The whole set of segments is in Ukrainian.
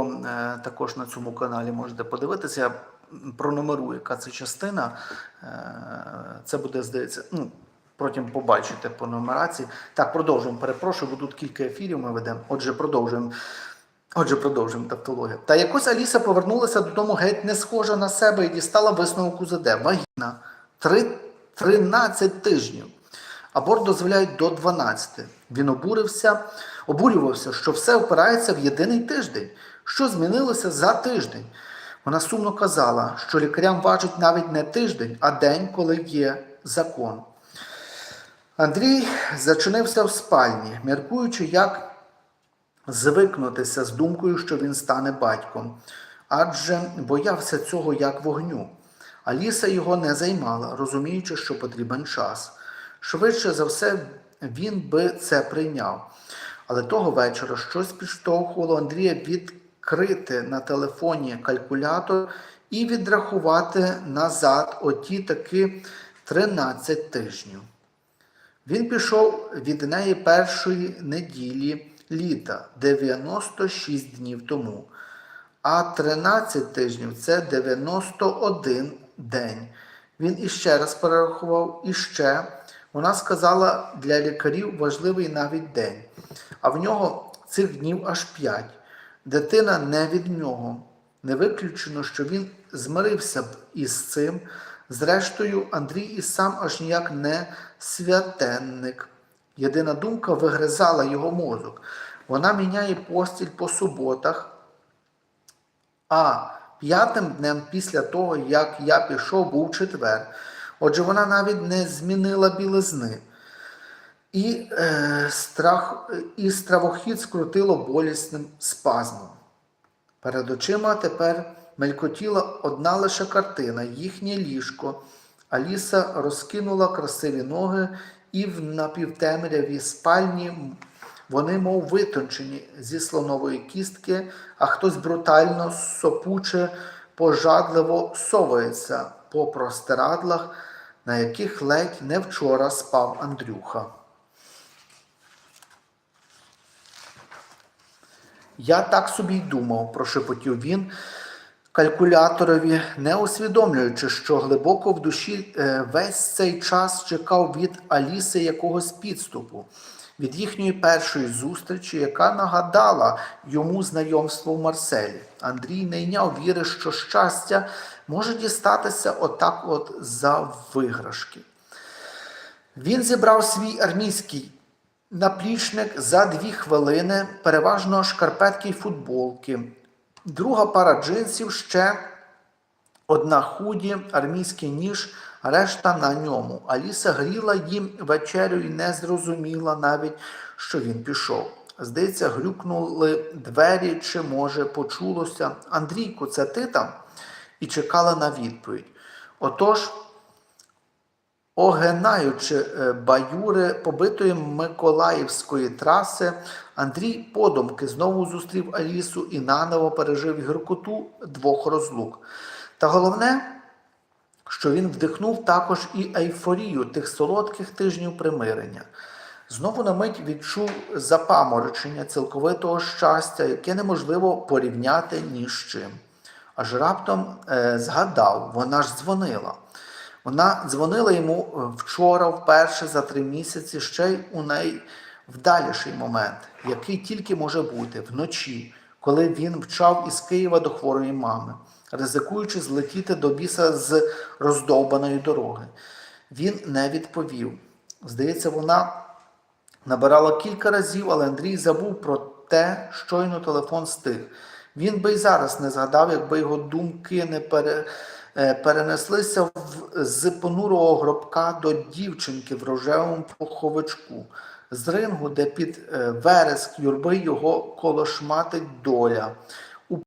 е, також на цьому каналі можете подивитися. Я пронумерую, яка це частина. Е, Це буде, здається, ну, потім побачите по нумерації. Так, продовжуємо. Перепрошую, бо тут кілька ефірів ми ведемо. Отже, продовжуємо. Отже, продовжуємо тавтологію. Та якось Аліса повернулася додому геть не схожа на себе і дістала висновок УЗД. Вагіна. Три, 13 тижнів. Аборт дозволяють до 12. Він обурився, обурювався, що все опирається в єдиний тиждень. Що змінилося за тиждень? Вона сумно казала, що лікарям важить навіть не тиждень, а день, коли є закон. Андрій зачинився в спальні, міркуючи, як звикнутися з думкою, що він стане батьком, адже боявся цього як вогню. Аліса його не займала, розуміючи, що потрібен час. Швидше за все, він би це прийняв. Але того вечора щось підштовхувало Андрія відкрити на телефоні калькулятор і відрахувати назад оті таки 13 тижнів. Він пішов від неї першої неділі літа 96 днів тому. А 13 тижнів це 91 день. Він іще раз перерахував іще. Вона сказала, для лікарів важливий навіть день. А в нього цих днів аж 5. Дитина не від нього. Не виключено, що він змирився б із цим. Зрештою, Андрій і сам аж ніяк не святенник. Єдина думка вигризала його мозок. Вона міняє постіль по суботах, а п'ятим днем після того, як я пішов, був четвер. Отже, вона навіть не змінила білизни. І, е, страх, і стравохід скрутило болісним спазмом. Перед очима тепер мелькотіла одна лише картина, їхнє ліжко. Аліса розкинула красиві ноги, і в напівтемряві спальні вони, мов витончені зі слонової кістки, а хтось брутально сопуче, пожадливо совається по простирадлах, на яких ледь не вчора спав Андрюха. Я так собі й думав, прошепотів він калькуляторові, не усвідомлюючи, що глибоко в душі е, весь цей час чекав від Аліси якогось підступу, від їхньої першої зустрічі, яка нагадала йому знайомство в Марселі. Андрій не йняв віри, що щастя може дістатися отак от за виграшки. Він зібрав свій армійський наплічник за дві хвилини, переважно шкарпетки й футболки, друга пара джинсів, ще одна худі, армійський ніж, решта на ньому. Аліса гріла їм вечерю і не зрозуміла навіть, що він пішов. Здається, глюкнули двері, чи, може, почулося. Андрійку, це ти там? І чекала на відповідь. Отож, Огинаючи е, баюри побитої Миколаївської траси, Андрій подумки знову зустрів Алісу і наново пережив гіркоту двох розлук. Та головне, що він вдихнув також і ейфорію тих солодких тижнів примирення. Знову на мить відчув запаморочення цілковитого щастя, яке неможливо порівняти ні з чим. Аж раптом е, згадав, вона ж дзвонила. Вона дзвонила йому е, вчора, вперше за три місяці, ще й у найвдаліший момент, який тільки може бути вночі, коли він вчав із Києва до хворої мами, ризикуючи злетіти до біса з роздовбаної дороги. Він не відповів. Здається, вона набирала кілька разів, але Андрій забув про те, щойно телефон стих. Він би й зараз не згадав, якби його думки не пере е, перенеслися в, з понурого гробка до дівчинки в рожевому пуховичку, з рингу, де під е, вереск юрби його колошматить доля. У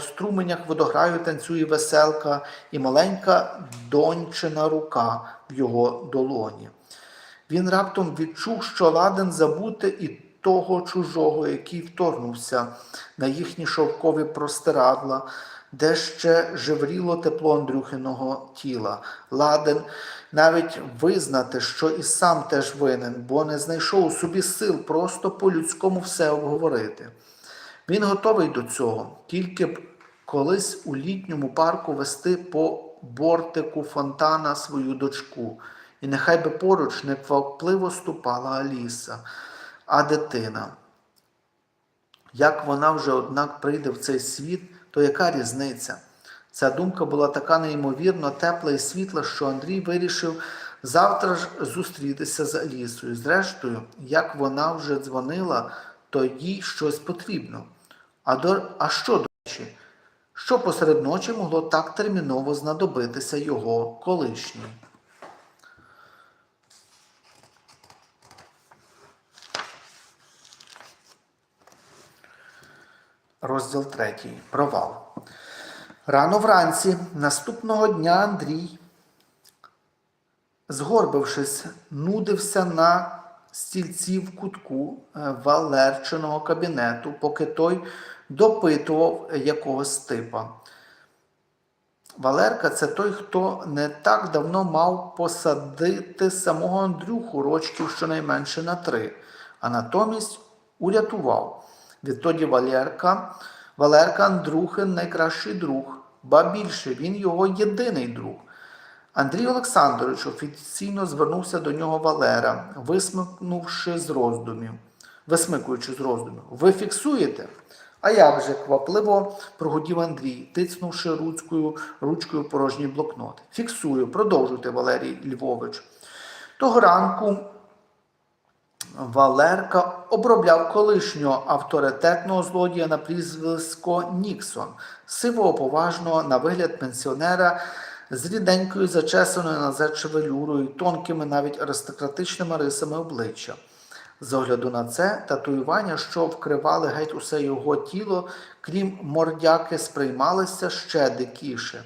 струменях водограю танцює веселка і маленька дончина рука в його долоні. Він раптом відчув, що ладен забути і того чужого, який вторгнувся на їхні шовкові простирадла, де ще жевріло тепло Андрюхиного тіла. Ладен навіть визнати, що і сам теж винен, бо не знайшов у собі сил просто по-людському все обговорити. Він готовий до цього, тільки б колись у літньому парку вести по бортику фонтана свою дочку. І нехай би поруч неквапливо ступала Аліса, а дитина. Як вона вже, однак, прийде в цей світ, то яка різниця? Ця думка була така неймовірно тепла і світла, що Андрій вирішив завтра ж зустрітися з Алісою. Зрештою, як вона вже дзвонила, то їй щось потрібно. А, до... а що, до речі, що посеред ночі могло так терміново знадобитися його колишній? Розділ третій. Провал. Рано вранці наступного дня Андрій, згорбившись, нудився на стільці в кутку е, Валерчиного кабінету, поки той допитував якогось типа. Валерка це той, хто не так давно мав посадити самого Андрюху рочків щонайменше на три, а натомість урятував. Відтоді Валерка, Валерка Андрухин найкращий друг, ба більше він його єдиний друг. Андрій Олександрович офіційно звернувся до нього Валера, висмикнувши з роздумів, висмикуючи з роздумів. Ви фіксуєте? А як же квапливо прогудів Андрій, тицнувши ручкою, ручкою порожній блокнот. Фіксую, продовжуйте, Валерій Львович. Того ранку Валерка обробляв колишнього авторитетного злодія на прізвисько Ніксон, сивого поважного на вигляд пенсіонера з ріденькою зачесаною назад шевелюрою, тонкими навіть аристократичними рисами обличчя. З огляду на це, татуювання, що вкривали геть усе його тіло, крім мордяки, сприймалися ще дикіше.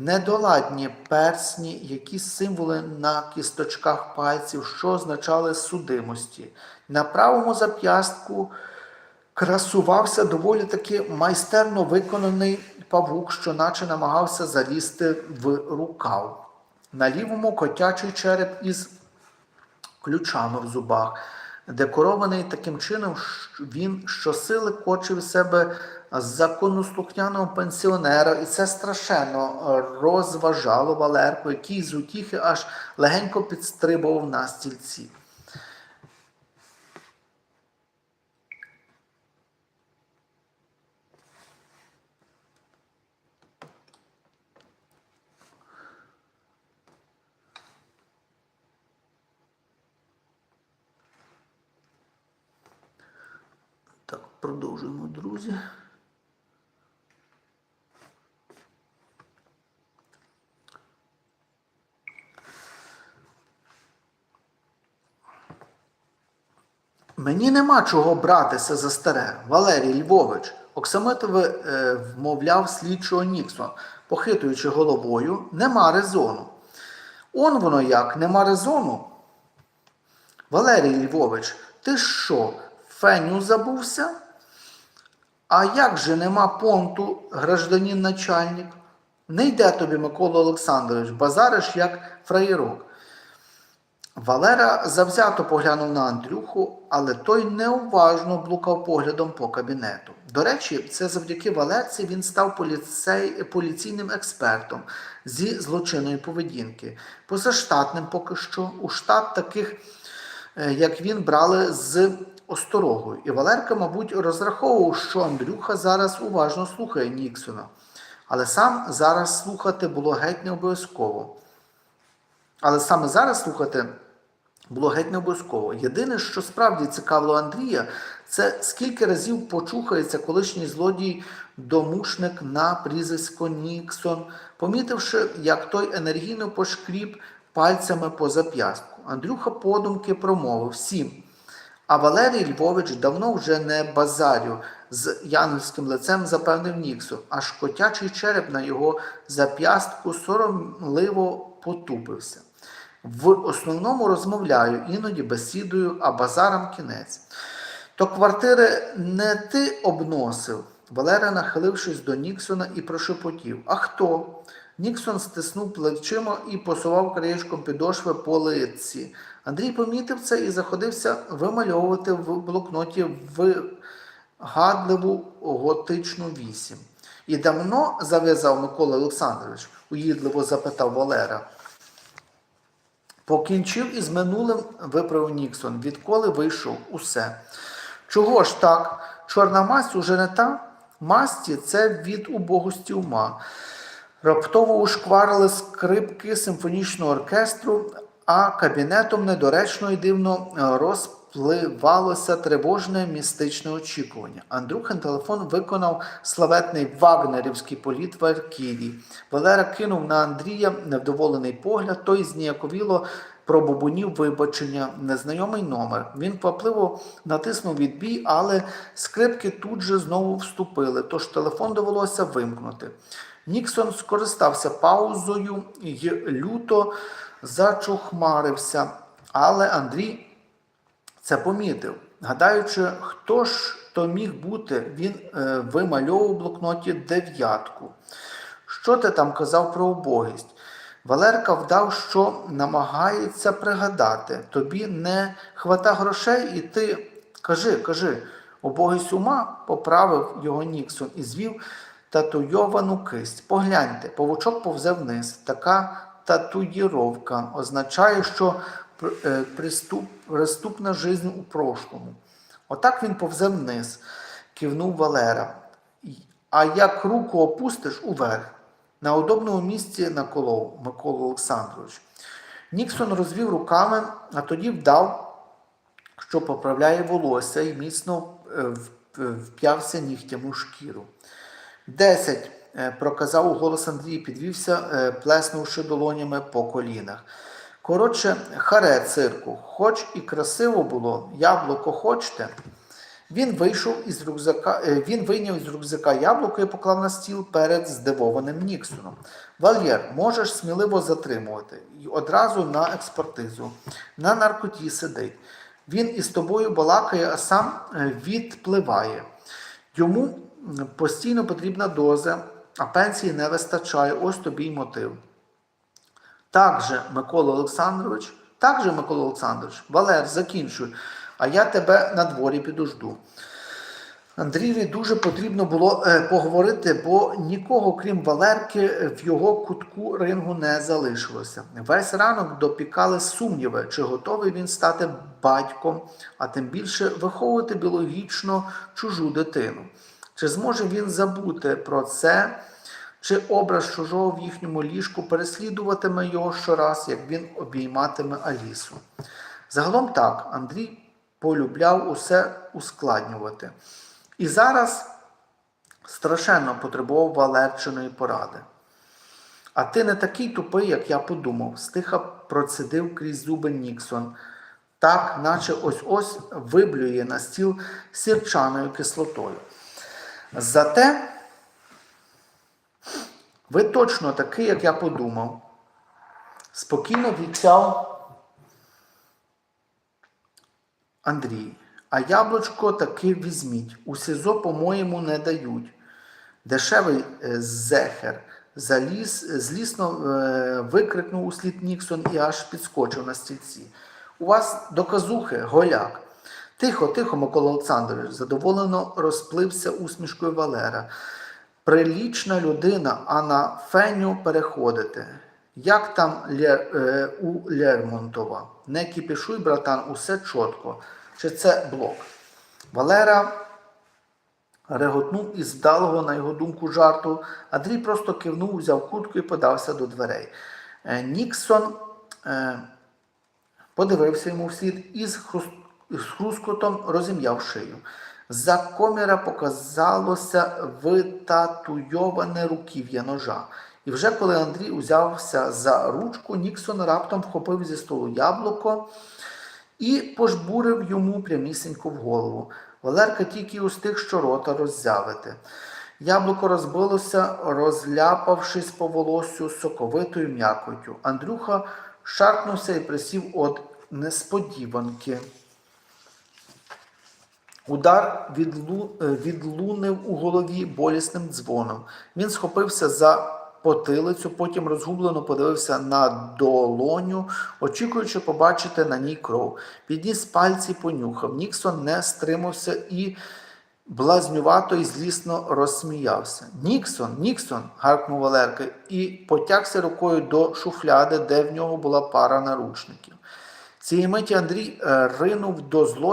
Недоладні персні, якісь символи на кісточках пальців, що означали судимості. На правому зап'ястку красувався доволі таки майстерно виконаний павук, що наче намагався залізти в рукав. На лівому котячий череп із ключами в зубах. Декорований таким чином, він щосили кочив себе законослухняного пенсіонера, і це страшенно розважало Валерку, який з утіхи аж легенько підстрибував на стільці. Продовжуємо, друзі. Мені нема чого братися за старе, Валерій Львович. Оксамитове е, вмовляв слідчого Ніксон, похитуючи головою, нема резону. Он воно як, нема резону. Валерій Львович, ти що, феню забувся? А як же нема понту, гражданин начальник? Не йде тобі, Микола Олександрович, базариш як фраєрок. Валера завзято поглянув на Андрюху, але той неуважно блукав поглядом по кабінету. До речі, це завдяки Валерці він став поліцей, поліційним експертом зі злочинної поведінки. Позаштатним поки що у штат таких, е, як він, брали з осторогою. І Валерка, мабуть, розраховував, що Андрюха зараз уважно слухає Ніксона. Але сам зараз слухати було геть не обов'язково. Але саме зараз слухати було геть не обов'язково. Єдине, що справді цікавило Андрія, це скільки разів почухається колишній злодій домушник на прізвисько Ніксон, помітивши, як той енергійно пошкріб пальцями по зап'ястку. Андрюха подумки промовив сім. А Валерій Львович давно вже не базарю з янгельським лицем запевнив Ніксон, аж котячий череп на його зап'ястку соромливо потупився. В основному розмовляю, іноді бесідую, а базарам кінець. То квартири не ти обносив. Валера, нахилившись до Ніксона, і прошепотів. А хто? Ніксон стиснув плечима і посував краєчком підошви по лиці. Андрій помітив це і заходився вимальовувати в блокноті в гадливу готичну вісім. І давно зав'язав Микола Олександрович, уїдливо запитав Валера. Покінчив із минулим виправив Ніксон, відколи вийшов усе. Чого ж так? Чорна масть уже не та? Масті це від убогості ума. Раптово ушкварили скрипки симфонічного оркестру, а кабінетом недоречно і дивно е, розпливалося тривожне містичне очікування. Андрухин телефон виконав славетний вагнерівський політ в Арківії. Валера кинув на Андрія невдоволений погляд, той зніяковіло пробубунів вибачення, незнайомий номер. Він квапливо натиснув відбій, але скрипки тут же знову вступили, тож телефон довелося вимкнути. Ніксон скористався паузою і люто зачухмарився, але Андрій це помітив. Гадаючи, хто ж то міг бути, він е, вимальовував у блокноті дев'ятку. Що ти там казав про убогість? Валерка вдав, що намагається пригадати. Тобі не хвата грошей, і ти кажи, кажи, убогість ума поправив його Ніксон і звів татуйовану кисть. Погляньте, павучок повзе вниз. Така татуїровка означає, що приступ, приступна жизнь у прошлому. Отак він повзе вниз, кивнув Валера. А як руку опустиш уверх, на удобному місці наколов Микола Олександрович. Ніксон розвів руками, а тоді вдав, що поправляє волосся і міцно е, вп'явся нігтям у шкіру. Десять, е, проказав голос Андрій, підвівся, е, плеснувши долонями по колінах. Коротше, харе цирку, хоч і красиво було, яблуко хочете. Він вийшов із рюкзака, е, він вийняв із рюкзака яблуко і поклав на стіл перед здивованим Ніксоном. Вальєр, можеш сміливо затримувати. І одразу на експертизу. На наркоті сидить. Він із тобою балакає, а сам е, відпливає. Йому постійно потрібна доза, а пенсії не вистачає. Ось тобі й мотив. Так же, Микола Олександрович, так же, Микола Олександрович, Валер, закінчуй, а я тебе на дворі підожду. Андрієві дуже потрібно було е, поговорити, бо нікого, крім Валерки, в його кутку рингу не залишилося. Весь ранок допікали сумніви, чи готовий він стати батьком, а тим більше виховувати біологічно чужу дитину. Чи зможе він забути про це, чи образ чужого в їхньому ліжку переслідуватиме його щораз, як він обійматиме Алісу? Загалом так, Андрій полюбляв усе ускладнювати. І зараз страшенно потребував Валерчиної поради. А ти не такий тупий, як я подумав, стиха процедив крізь зуби Ніксон, так, наче ось-ось виблює на стіл сірчаною кислотою. Зате ви точно такий, як я подумав. Спокійно обіцяв Андрій. А яблучко таки візьміть. У СІЗО, по-моєму, не дають. Дешевий е, зехер. Заліз, злісно е, викрикнув услід Ніксон і аж підскочив на стільці. У вас доказухи, голяк. Тихо, тихо, Микола Олександрович, задоволено розплився усмішкою Валера. Прилічна людина, а на феню переходите. Як там Лє, е, у Лермонтова? Не кіпішуй, братан, усе чітко. Чи це блок? Валера реготнув із вдалого, на його думку, жарту. Андрій просто кивнув, взяв куртку і подався до дверей. Е, Ніксон е, подивився йому вслід і з хрускотом розім'яв шию. За коміра показалося витатуйоване руків'я ножа. І вже коли Андрій узявся за ручку, Ніксон раптом вхопив зі столу яблуко і пожбурив йому прямісінько в голову. Валерка тільки устиг що рота роззявити. Яблуко розбилося, розляпавшись по волосю соковитою м'якотю. Андрюха шарпнувся і присів от несподіванки. Удар відлу... е, відлунив у голові болісним дзвоном. Він схопився за потилицю, потім розгублено подивився на долоню, очікуючи побачити на ній кров. Підніс пальці, понюхав. Ніксон не стримався і блазнювато і злісно розсміявся. Ніксон, Ніксон, гаркнув Валерка і потягся рукою до шуфляди, де в нього була пара наручників. Цієї миті Андрій е, ринув до злодія.